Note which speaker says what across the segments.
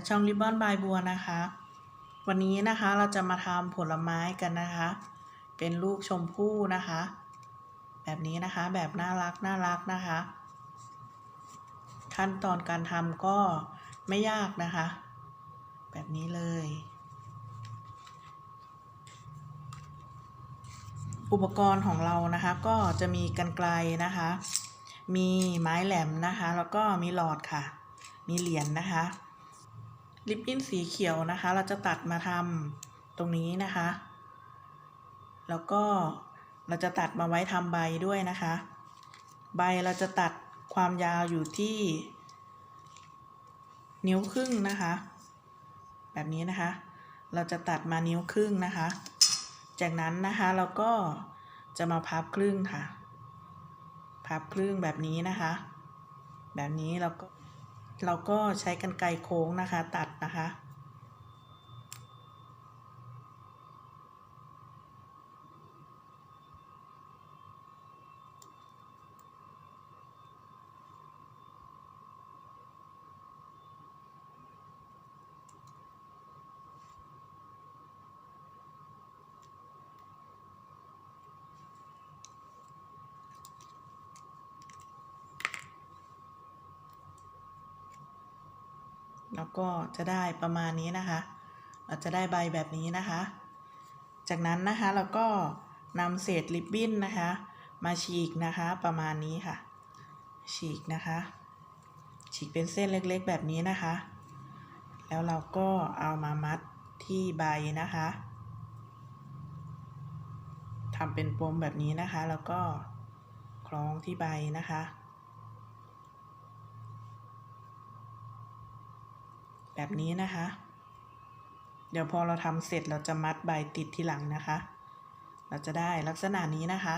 Speaker 1: จากช่องริบบอนบายบัวนะคะ วันนี้นะคะเราจะมาทำผลไม้กันนะคะ เป็นลูกชมพู่นะคะ แบบนี้นะคะแบบน่ารักน่ารักนะคะ ขั้นตอนการทำก็ไม่ยากนะคะ แบบนี้เลย อุปกรณ์ของเรานะคะก็จะมีกันไกลนะคะ มีไม้แหลมนะคะ แล้วก็มีหลอดค่ะ มีเหรียญนะคะ ลิปบิ้นสีเขียวนะคะ เราจะตัดมาทำตรงนี้นะคะ แล้วก็เราจะตัดมาไว้ทำใบด้วยนะคะ ใบเราจะตัดความยาวอยู่ที่ นิ้วครึ่งนะคะ แบบนี้นะคะ เราจะตัดมานิ้วครึ่งนะคะ จากนั้นนะคะเราก็จะมาพับครึ่งค่ะ พับครึ่งแบบนี้นะคะ แบบนี้เราก็ เราก็ใช้กันไกรโค้งนะคะ ตัดนะคะ แล้วก็จะได้ประมาณนี้นะคะ เราจะได้ใบแบบนี้นะคะ จากนั้นนะคะเราก็นำเศษริบบิ้นนะคะ มาฉีกนะคะประมาณนี้ค่ะ ฉีกนะคะ ฉีกเป็นเส้นเล็กๆแบบนี้นะคะ แล้วเราก็เอามามัดที่ใบนะคะทำเป็นปมแบบนี้นะคะ แล้วก็คล้องที่ใบนะคะ แบบนี้นะคะ เดี๋ยวพอเราทำเสร็จเราจะมัดใบติดที่หลังนะคะ เราจะได้ลักษณะนี้นะคะ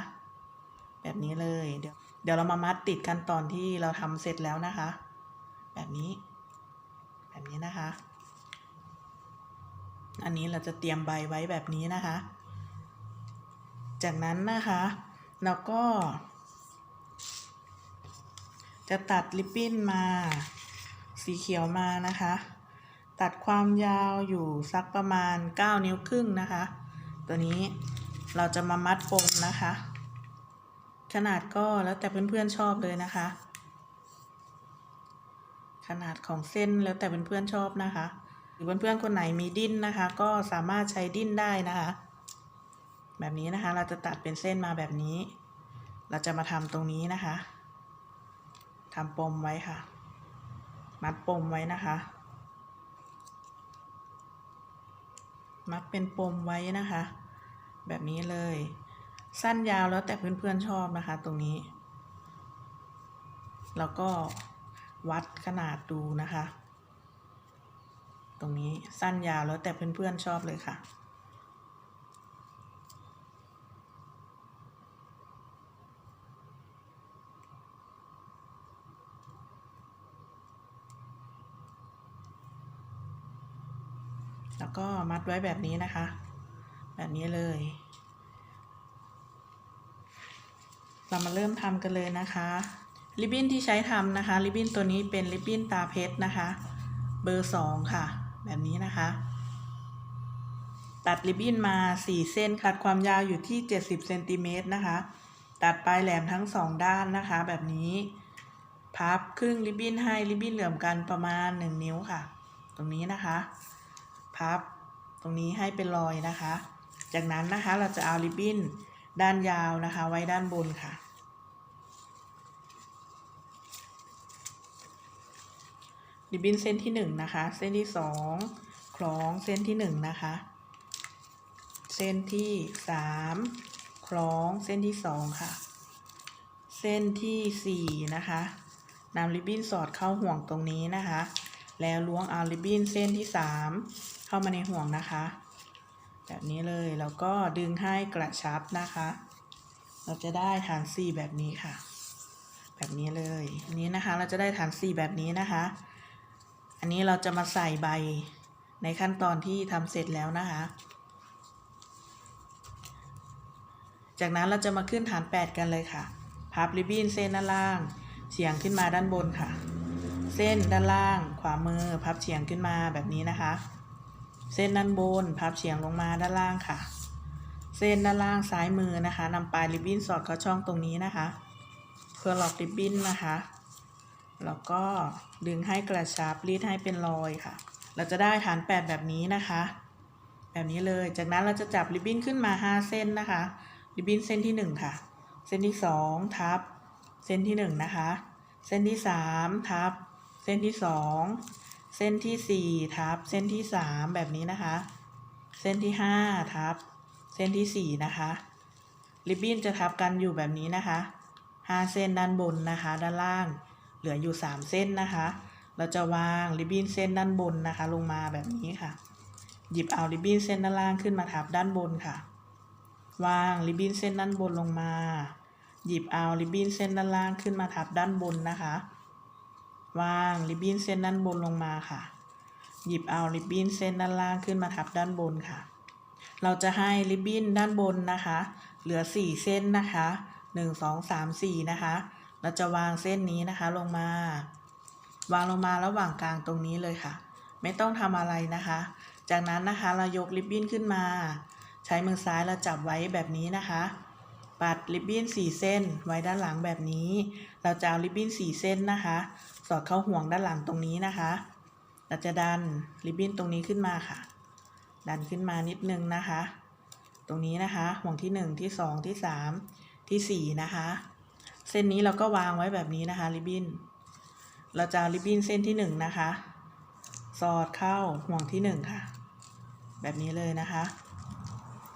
Speaker 1: แบบนี้เลยเดี๋ยวเดี๋ยวเรามามัดติดกันตอนที่เราทำเสร็จแล้วนะคะ แบบนี้ แบบนี้นะคะ อันนี้เราจะเตรียมใบไว้แบบนี้นะคะ จากนั้นนะคะเราก็ จะตัดริบบิ้นมา สีเขียวมานะคะ ตัดความยาวอยู่สักประมาณ 9 นิ้วครึ่งนะคะ ตัวนี้เราจะมามัดปมนะคะ ขนาดก็แล้วแต่เพื่อนๆชอบเลยนะคะ ขนาดของเส้นแล้วแต่เพื่อนๆชอบนะคะหรือเพื่อนๆคนไหนมีดิ้นนะคะ ก็สามารถใช้ดิ้นได้นะคะ แบบนี้นะคะเราจะตัดเป็นเส้นมาแบบนี้ เราจะมาทำตรงนี้นะคะทำปมไว้ค่ะ มัดปมไว้นะคะ มัดเป็นปมไว้นะคะ แบบนี้เลย สั้นยาวแล้วแต่เพื่อนๆชอบนะคะ ตรงนี้ แล้วก็วัดขนาดดูนะคะ ตรงนี้สั้นยาวแล้วแต่เพื่อนๆชอบเลยค่ะ แล้วก็มัดไว้แบบนี้นะคะ แบบนี้เลย เรามาเริ่มทำกันเลยนะคะริบบิ้นที่ใช้ทำนะคะริบบิ้นตัวนี้เป็นริบบิ้นตาเพชรนะคะ เบอร์สองค่ะ แบบนี้นะคะ ตัดริบบิ้นมา4เส้นตัดความยาวอยู่ที่70เซนติเมตรนะคะ ตัดปลายแหลมทั้งสองด้านนะคะ แบบนี้พับครึ่งริบบิ้นให้ริบบิ้นเหลื่อมกันประมาณ1นิ้วค่ะ ตรงนี้นะคะ พับ ตรงนี้ให้เป็นรอยนะคะ จากนั้นนะคะเราจะเอาริบบิ้นด้านยาวนะคะ ไว้ด้านบนค่ะ ริบบิ้นเส้นที่หนึ่งนะคะ เส้นที่สองคล้องเส้นที่หนึ่งนะคะ เส้นที่สามคล้องเส้นที่สองค่ะ เส้นที่สี่นะคะนำริบบิ้นสอดเข้าห่วงตรงนี้นะคะ แล้วล้วงเอาริบบิ้นเส้นที่สาม เข้ามาในห่วงนะคะ แบบนี้เลยแล้วก็ดึงให้กระชับนะคะ เราจะได้ฐานสี่แบบนี้ค่ะ แบบนี้เลยอันนี้นะคะเราจะได้ฐานสี่แบบนี้นะคะ อันนี้เราจะมาใส่ใบในขั้นตอนที่ทำเสร็จแล้วนะคะ จากนั้นเราจะมาขึ้นฐาน 8 กันเลยค่ะ พับริบบิ้นเส้นด้านล่าง เฉียงขึ้นมาด้านบนค่ะ เส้นด้านล่าง ขวามือ พับเฉียงขึ้นมาแบบนี้นะคะ เส้นด้านบนพับเฉียงลงมาด้านล่างค่ะ เส้นด้านล่างซ้ายมือนะคะนำปลายริบบิ้นสอดเข้าช่องตรงนี้นะคะ เพื่อล็อกริบบิ้นนะคะ แล้วก็ดึงให้กระชับรีดให้เป็นรอยค่ะ เราจะได้ฐานแปดแบบนี้นะคะ แบบนี้เลย จากนั้นเราจะจับริบบิ้นขึ้นมา5เส้นนะคะ ริบบิ้นเส้นที่1ค่ะ เส้นที่2ทับ เส้นที่1นะคะ เส้นที่3ทับ เส้นที่2 เส้นทีสี่4ทับเส้นที่3แบบนี้นะคะ เส้นที่5ทับเส้นที่4นะคะ ริบบิ้นจะทับกันอยู่แบบนี้นะคะ5เส้นด้านบนนะคะ ด้านล่าง เหลืออยู่3เส้นนะคะ เราจะวางริบบิ้นเส้นด้านบนนะคะ ลงมาแบบนี้ค่ะ หยิบเอาริบบิ้นเส้นด้านล่างขึ้นมาทับด้านบนค่ะ วางริบบิ้นเส้นด้านบนลงมา หยิบเอาริบบิ้นเส้นด้านล่างขึ้นมาทับด้านบนนะคะ วางริบบิ้นเส้นด้านบนลงมาค่ะ หยิบเอาริบบิ้นเส้นด้านล่างขึ้นมาทับด้านบนค่ะ เราจะให้ริบบิ้นด้านบนนะคะ เหลือ 4 เส้นนะคะ1 2 3 4นะคะ เราจะวางเส้นนี้นะคะลงมา วางลงมาระหว่างกลางตรงนี้เลยค่ะ ไม่ต้องทำอะไรนะคะ จากนั้นนะคะเรายกริบบิ้นขึ้นมา ใช้มือซ้ายเราจับไว้แบบนี้นะคะปัดริบบิ้น4เส้นไว้ด้านหลังแบบนี้ เราจะเอาริบบิ้น4เส้นนะคะ สอดเข้าห่วงด้านหลังตรงนี้นะคะ เราจะดันริบบิ้นตรงนี้ขึ้นมาค่ะ ดันขึ้นมานิดนึงนะคะ ตรงนี้นะคะ ห่วงที่ 1 ที่ 2 ที่ 3 ที่ 4 นะคะ เส้นนี้เราก็วางไว้แบบนี้นะคะริบบิ้น เราจะริบบิ้นเส้นที่ 1 นะคะ สอดเข้าห่วงที่ 1 ค่ะ แบบนี้เลยนะคะ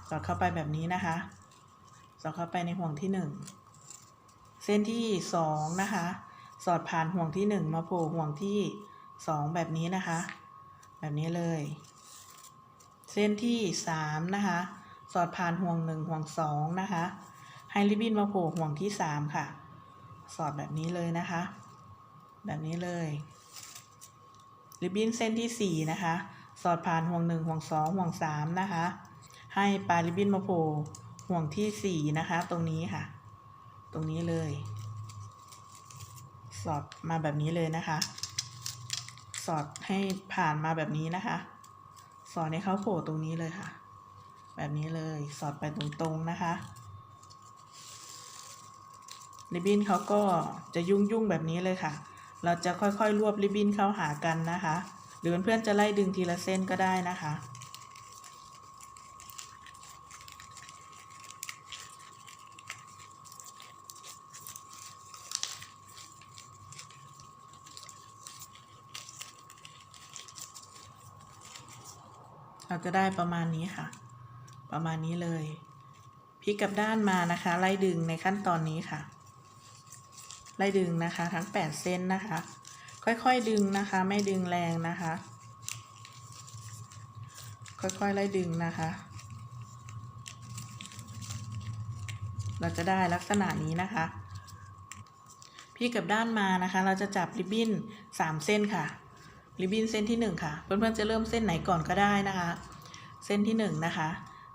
Speaker 1: สอดเข้าไปแบบนี้นะคะ สอดเข้าไปในห่วงที่ 1 เส้นที่ 2 นะคะ สอดผ่านห่วงที่ 1 มาโผล่ห่วงที่ 2 แบบนี้นะคะ แบบนี้เลย เส้นที่ 3 นะคะ สอดผ่านห่วง 1 ห่วง 2 นะคะ ให้ริบบิ้นมาโผล่ห่วงที่ 3 ค่ะ สอดแบบนี้เลยนะคะ แบบนี้เลย ริบบิ้นเส้นที่ 4 นะคะ สอดผ่านห่วง 1 ห่วง 2 ห่วง 3 นะคะ ให้ปลายริบบิ้นมาโผล่ห่วงที่ 4 นะคะ ตรงนี้ค่ะ ตรงนี้เลย สอดมาแบบนี้เลยนะคะ สอดให้ผ่านมาแบบนี้นะคะ สอดให้เขาโผล่ตรงนี้เลยค่ะ แบบนี้เลยสอดไปตรงๆนะคะริบบิ้นเขาก็จะยุ่งๆแบบนี้เลยค่ะ เราจะค่อยๆรวบริบบิ้นเข้าหากันนะคะ หรือเพื่อนๆจะไล่ดึงทีละเส้นก็ได้นะคะ เราจะได้ประมาณนี้ค่ะ ประมาณนี้เลยพลิกกลับด้านมานะคะ ไล่ดึงในขั้นตอนนี้ค่ะ ไล่ดึงนะคะ ทั้ง 8 เส้นนะคะ ค่อยๆดึงนะคะ ไม่ดึงแรงนะคะ ค่อยๆไล่ดึงนะคะ เราจะได้ลักษณะนี้นะคะพี่กับด้านมานะคะ เราจะจับริบบิ้น 3 เส้นค่ะ ริบบิ้นเส้นที่ 1 ค่ะ เพื่อนๆจะเริ่มเส้นไหนก่อนก็ได้นะคะ เส้นที่ 1 นะคะ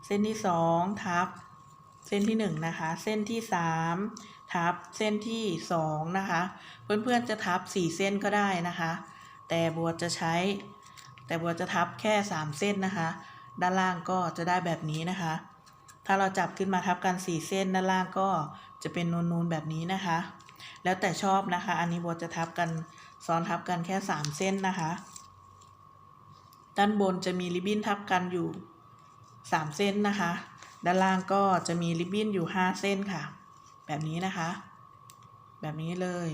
Speaker 1: เส้นที่ 2 ทับ เส้นที่ 1 นะคะ เส้นที่ 3 ทับเส้นที่ 2 นะคะ เพื่อนๆจะทับ 4 เส้นก็ได้นะคะ แต่บัวจะใช้ แต่บัวจะทับแค่ 3 เส้นนะคะ ด้านล่างก็จะได้แบบนี้นะคะ ถ้าเราจับขึ้นมาทับกัน 4 เส้นด้านล่างก็จะเป็นนูนๆแบบนี้นะคะ แล้วแต่ชอบนะคะ อันนี้บัวจะทับกัน ซ้อนทับกันแค่ 3 เส้นนะคะ ด้านบนจะมีริบบิ้นทับกันอยู่ 3 เส้นนะคะ ด้านล่างก็จะมีริบบิ้นอยู่ 5 เส้นค่ะ แบบนี้นะคะ แบบนี้เลย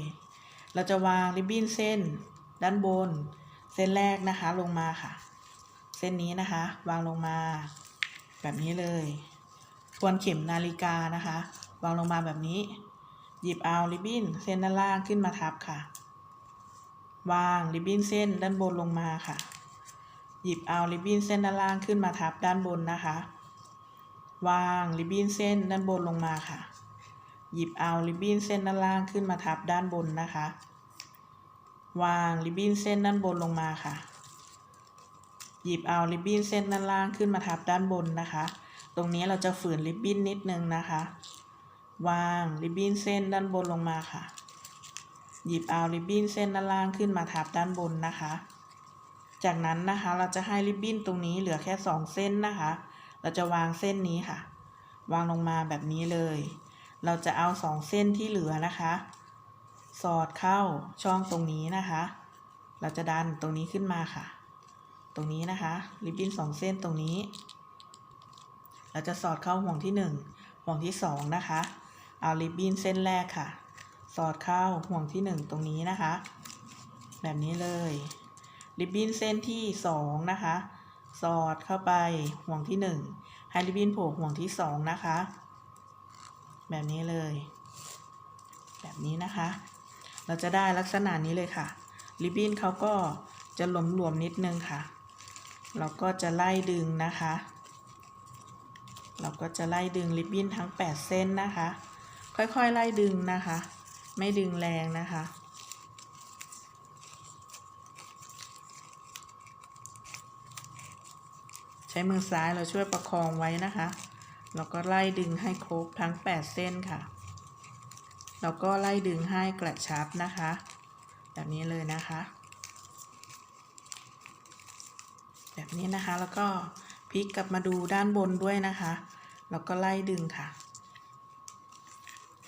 Speaker 1: เราจะวางริบบิ้นเส้น ด้านบน เส้นแรกนะคะลงมาค่ะ เส้นนี้นะคะ วางลงมา แบบนี้เลย ทวนเข็มนาฬิกานะคะ วางลงมาแบบนี้ หยิบเอาริบบิ้นเส้นด้านล่างขึ้นมาทับค่ะ วางริบบิ้นเส้นด้านบนลงมาค่ะ หยิบเอาริบบิ้นเส้นด้านล่างขึ้นมาทับด้านบนนะคะ วางริบบิ้นเส้นด้านบนลงมาค่ะ หยิบเอาริบบิ้นเส้นด้านล่างขึ้นมาทับด้านบนนะคะ วางริบบิ้นเส้นด้านบนลงมาค่ะ หยิบเอาริบบิ้นเส้นด้านล่างขึ้นมาทับด้านบนนะคะ ตรงนี้เราจะฝืนริบบิ้นนิดนึงนะคะ วางริบบิ้นเส้นด้านบนลงมาค่ะ หยิบเอาริบบิ้นเส้นด้านล่างขึ้นมาทับด้านบนนะคะ จากนั้นนะคะเราจะให้ริบบิ้นตรงนี้เหลือแค่สองเส้นนะคะ เราจะวางเส้นนี้ค่ะ วางลงมาแบบนี้เลย เราจะเอาสองเส้นที่เหลือนะคะ สอดเข้าช่องตรงนี้นะคะ เราจะดันตรงนี้ขึ้นมาค่ะ ตรงนี้นะคะริบบิ้นสองเส้นตรงนี้ เราจะสอดเข้าห่วงที่หนึ่งห่วงที่สองนะคะ เอาริบบิ้นเส้นแรกค่ะ สอดเข้าห่วงที่หนึ่งตรงนี้นะคะ แบบนี้เลย ริบบิ้นเส้นที่สองนะคะ สอดเข้าไปห่วงที่หนึ่งให้ริบบิ้นโผล่ห่วงที่สองนะคะ แบบนี้เลย แบบนี้นะคะ เราจะได้ลักษณะนี้เลยค่ะ ริบบิ้นเขาก็จะหลวมๆนิดนึงค่ะ เราก็จะไล่ดึงนะคะ เราก็จะไล่ดึงริบบิ้นทั้ง 8 เส้นนะคะ ค่อยๆไล่ดึงนะคะ ไม่ดึงแรงนะคะ ใช้มือซ้ายเราช่วยประคองไว้นะคะ แล้วก็ไล่ดึงให้ครบทั้ง 8 เส้นค่ะ แล้วก็ไล่ดึงให้กระชับนะคะ แบบนี้เลยนะคะ แบบนี้นะคะแล้วก็พลิกกลับมาดูด้านบนด้วยนะคะ แล้วก็ไล่ดึงค่ะ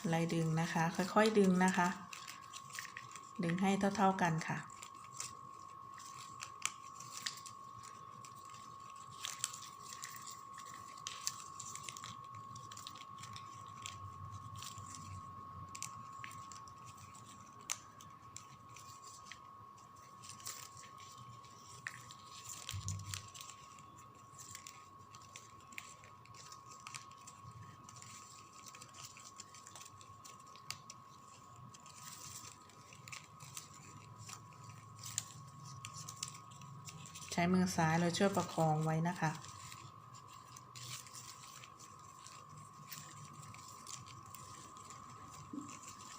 Speaker 1: ไล่ดึงนะคะ ค่อยๆดึงนะคะ ดึงให้เท่าๆกันค่ะ ช้มือซ้ายเราช่วยประคองไว้นะคะ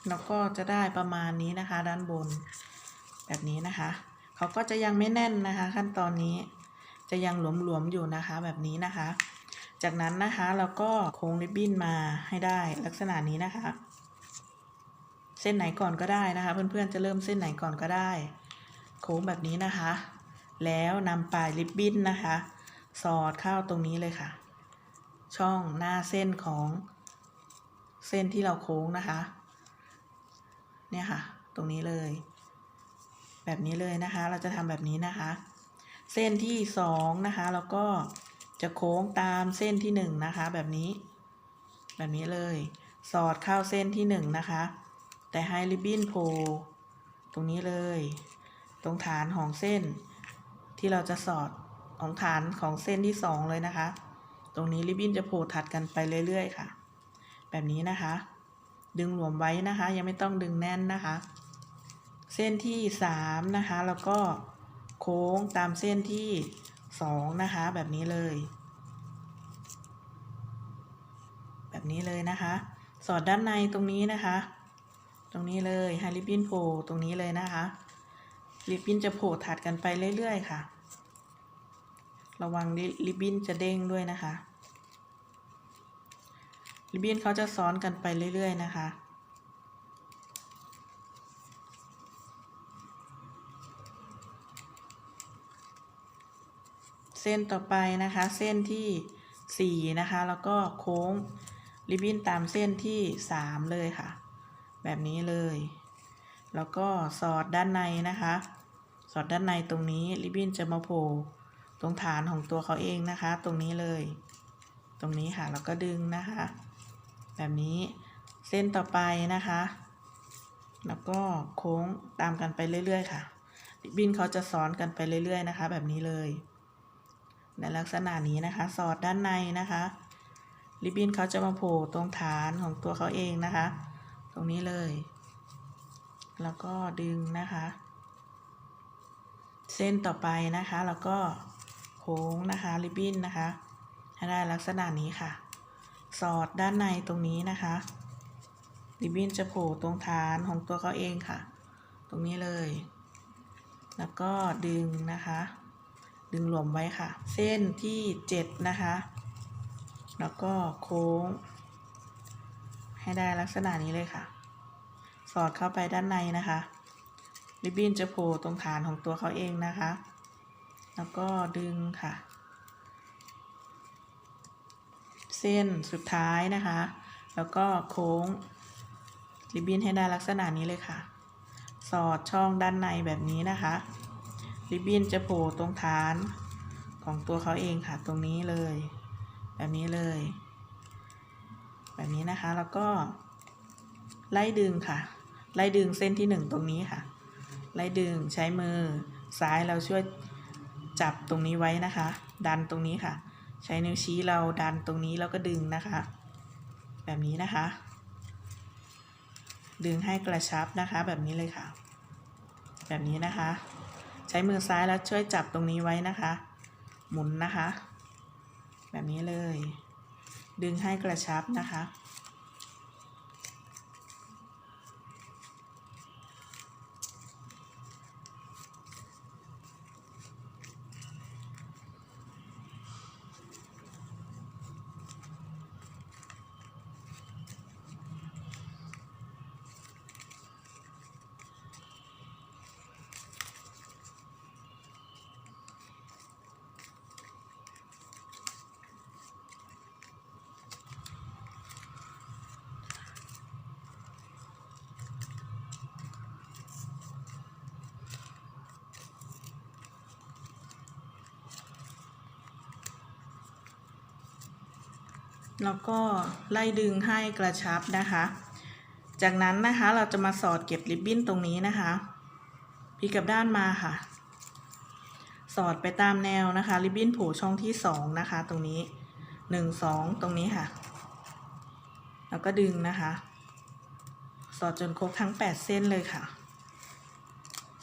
Speaker 1: แล้วก็จะได้ประมาณนี้นะคะ ด้านบนแบบนี้นะคะ เขาก็จะยังไม่แน่นนะคะ ขั้นตอนนี้จะยังหลวมๆอยู่นะคะแบบนี้นะคะ จากนั้นนะคะเราก็โค้งริบบิ้นมาให้ได้ลักษณะนี้นะคะ เส้นไหนก่อนก็ได้นะคะ เพื่อนๆจะเริ่มเส้นไหนก่อนก็ได้ โค้งแบบนี้นะคะ แล้วนำปลายริบบิ้นนะคะ สอดเข้าตรงนี้เลยค่ะ ช่องหน้าเส้นของเส้นที่เราโค้งนะคะ เนี่ยค่ะ ตรงนี้เลย แบบนี้เลยนะคะ เราจะทำแบบนี้นะคะ เส้นที่สองนะคะแล้วก็จะโค้งตามเส้นที่หนึ่งนะคะ แบบนี้ แบบนี้เลย สอดเข้าเส้นที่หนึ่งนะคะ แต่ให้ริบบิ้นโผล่ตรงนี้เลย ตรงฐานของเส้น ที่เราจะสอดของฐานของเส้นที่สองเลยนะคะ ตรงนี้ริบบิ้นจะโผล่ถัดกันไปเรื่อยๆค่ะ แบบนี้นะคะ ดึงหลวมไว้นะคะ ยังไม่ต้องดึงแน่นนะคะ เส้นที่สามนะคะ แล้วก็โค้งตามเส้นที่สองนะคะ แบบนี้เลย แบบนี้เลยนะคะ สอดด้านในตรงนี้นะคะ ตรงนี้เลยให้ริบบิ้นโผล่ตรงนี้เลยนะคะ ริบบิ้นจะโผล่ถัดกันไปเรื่อยๆค่ะ ระวังริบบิ้นจะเด้งด้วยนะคะ ริบบิ้นเขาจะซ้อนกันไปเรื่อยๆนะคะเส้นต่อไปนะคะ เส้นที่สี่นะคะ แล้วก็โค้งริบบิ้นตามเส้นที่สามเลยค่ะ แบบนี้เลย แล้วก็สอดด้านในนะคะ สอดด้านในตรงนี้ริบบิ้นจะมาโผล่ตรงฐานของตัวเขาเองนะคะ ตรงนี้เลย ตรงนี้ค่ะแล้วก็ดึงนะคะ แบบนี้เส้นต่อไปนะคะ แล้วก็โค้งตามกันไปเรื่อย ๆ ค่ะริบบิ้นเขาจะซ้อนกันไปเรื่อย ๆ นะคะ แบบนี้เลย ในลักษณะนี้นะคะ สอดด้านในนะคะริบบิ้นเขาจะมาโผล่ตรงฐานของตัวเขาเองนะคะ ตรงนี้เลย แล้วก็ดึงนะคะ เส้นต่อไปนะคะ แล้วก็โค้งนะคะริบบิ้นนะคะให้ได้ลักษณะนี้ค่ะ สอดด้านในตรงนี้นะคะริบบิ้นจะโผล่ตรงฐานของตัวเขาเองค่ะ ตรงนี้เลย แล้วก็ดึงนะคะ ดึงหลวมไว้ค่ะ เส้นที่เจ็ดนะคะ แล้วก็โค้ง ให้ได้ลักษณะนี้เลยค่ะ สอดเข้าไปด้านในนะคะ ริบบิ้นจะโผล่ตรงฐานของตัวเขาเองนะคะ แล้วก็ดึงค่ะ เส้นสุดท้ายนะคะ แล้วก็โค้งริบบิ้นให้ได้ลักษณะนี้เลยค่ะ สอดช่องด้านในแบบนี้นะคะ ริบบิ้นจะโผล่ตรงฐานของตัวเขาเองค่ะ ตรงนี้เลย แบบนี้เลย แบบนี้นะคะ แล้วก็ไล่ดึงค่ะ ไล่ดึงเส้นที่หนึ่งตรงนี้ค่ะ ไล่ดึงใช้มือ ซ้ายเราช่วยจับตรงนี้ไว้นะคะ ดันตรงนี้ค่ะ ใช้นิ้วชี้เราดันตรงนี้แล้วก็ดึงนะคะ แบบนี้นะคะ ดึงให้กระชับนะคะแบบนี้เลยค่ะ แบบนี้นะคะ ใช้มือซ้ายแล้วช่วยจับตรงนี้ไว้นะคะ หมุนนะคะ แบบนี้เลย ดึงให้กระชับนะคะ แล้วก็ไล่ดึงให้กระชับนะคะ จากนั้นนะคะเราจะมาสอดเก็บริบบิ้นตรงนี้นะคะพลิกกับด้านมาค่ะ สอดไปตามแนวนะคะ ริบบิ้นโผช่องที่สองนะคะ ตรงนี้หนึ่งสองตรงนี้ค่ะ แล้วก็ดึงนะคะ สอดจนครบทั้งแปดเส้นเลยค่ะ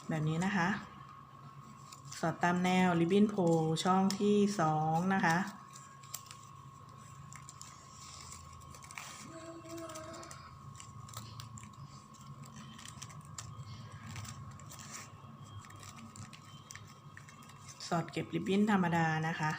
Speaker 1: แบบนี้นะคะ สอดตามแนวริบบิ้นโผช่องที่สองนะคะ อดเก็บริบบิ้นธรรมดานะคะ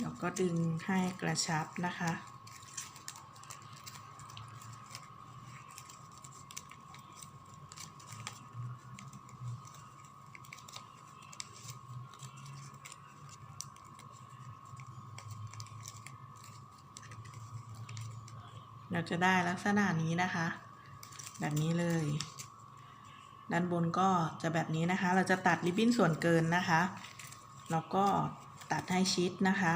Speaker 1: แล้วก็ดึงให้กระชับนะคะ เราจะได้ลักษณะนี้นะคะ แบบนี้เลย ด้านบนก็จะแบบนี้นะคะ เราจะตัดริบบิ้นส่วนเกินนะคะแล้วก็ตัดให้ชิดนะคะ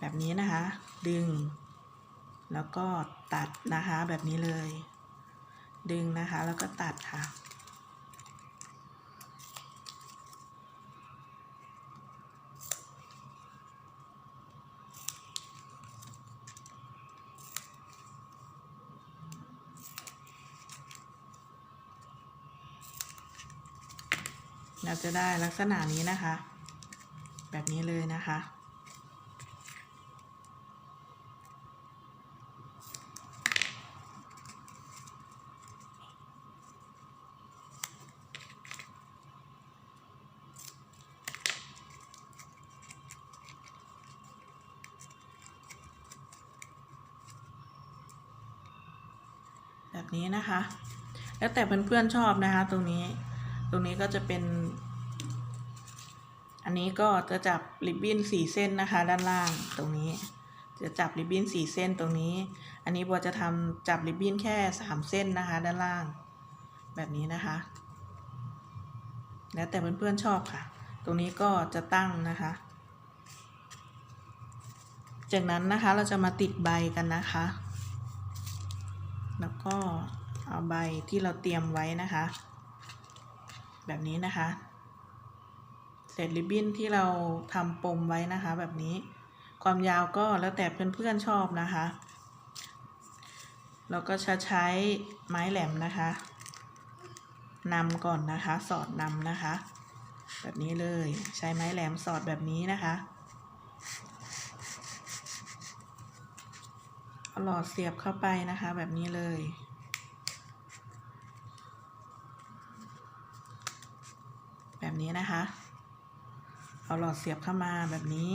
Speaker 1: แบบนี้นะคะ ดึง แล้วก็ตัดนะคะแบบนี้เลย ดึงนะคะแล้วก็ตัดค่ะ เราจะได้ลักษณะนี้นะคะ แบบนี้เลยนะคะ แบบนี้นะคะ แล้วแต่เพื่อนๆชอบนะคะตรงนี้ ตรงนี้ก็จะเป็น อันนี้ก็จะจับริบบิ้นสี่เส้นนะคะ ด้านล่างตรงนี้ จะจับริบบิ้นสี่เส้นตรงนี้ อันนี้บัวจะทำจับริบบิ้นแค่สามเส้นนะคะ ด้านล่าง แบบนี้นะคะ แล้วแต่เพื่อนๆชอบค่ะ ตรงนี้ก็จะตั้งนะคะ จากนั้นนะคะเราจะมาติดใบกันนะคะ แล้วก็เอาใบที่เราเตรียมไว้นะคะ แบบนี้นะคะเศษริบบิ้นที่เราทำปมไว้นะคะ แบบนี้ ความยาวก็แล้วแต่เพื่อนๆชอบนะคะ เราก็จะใช้ไม้แหลมนะคะนำก่อนนะคะ สอดนำนะคะ แบบนี้เลยใช้ไม้แหลมสอดแบบนี้นะคะเอาหลอดเสียบเข้าไปนะคะแบบนี้เลย แบบ นี้นะคะ เอาหลอดเสียบเข้ามาแบบนี้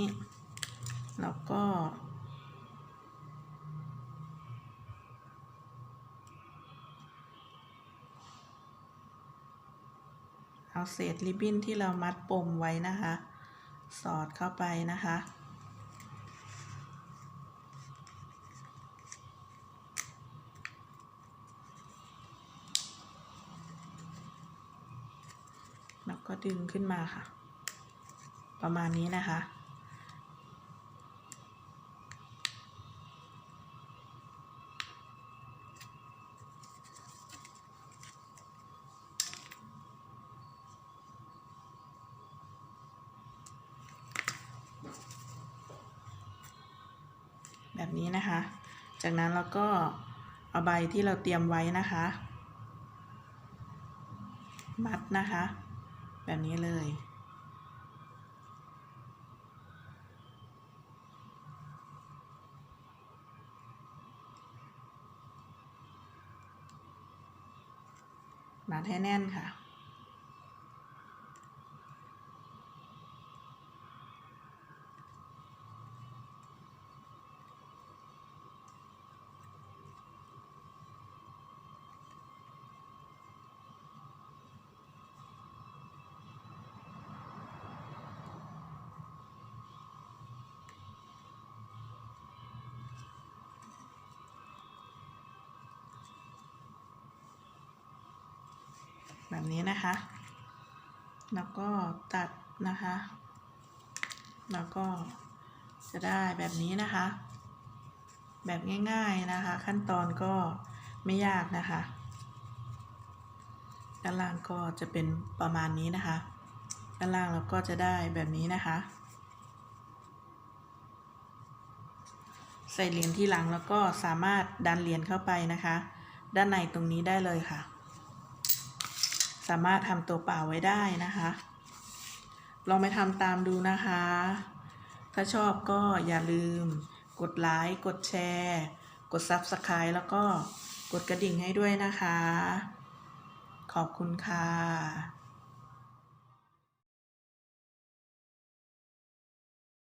Speaker 1: แล้วก็ เอาเศษริบบิ้นที่เรามัดปมไว้นะคะ สอดเข้าไปนะคะ แล้วก็ ดึงขึ้นมาค่ะ ประมาณนี้นะคะ แบบนี้นะคะ จากนั้นเราก็เอาใบที่เราเตรียมไว้นะคะ มัดนะคะ แบบนี้เลย มัดให้แน่นค่ะ แบบนี้นะคะ แล้ว ก็ตัดนะคะ แล้วก็จะได้แบบนี้นะคะ แบบง่ายๆนะคะ ขั้นตอนก็ไม่ยากนะคะ ด้านล่างก็จะเป็นประมาณนี้นะคะ ด้านล่างเราก็จะได้แบบนี้นะคะ ใส่เหรียญที่หลังแล้วก็สามารถดันเหรียญเข้าไปนะคะ ด้านในตรงนี้ได้เลยค่ะ สามารถทำตัวเปล่าไว้ได้นะคะ ลองไปทำตามดูนะคะ ถ้าชอบก็อย่าลืม กดไลค์กดแชร์ กด Subscribe แล้วก็กดกระดิ่งให้ด้วยนะคะ ขอบคุณค่ะ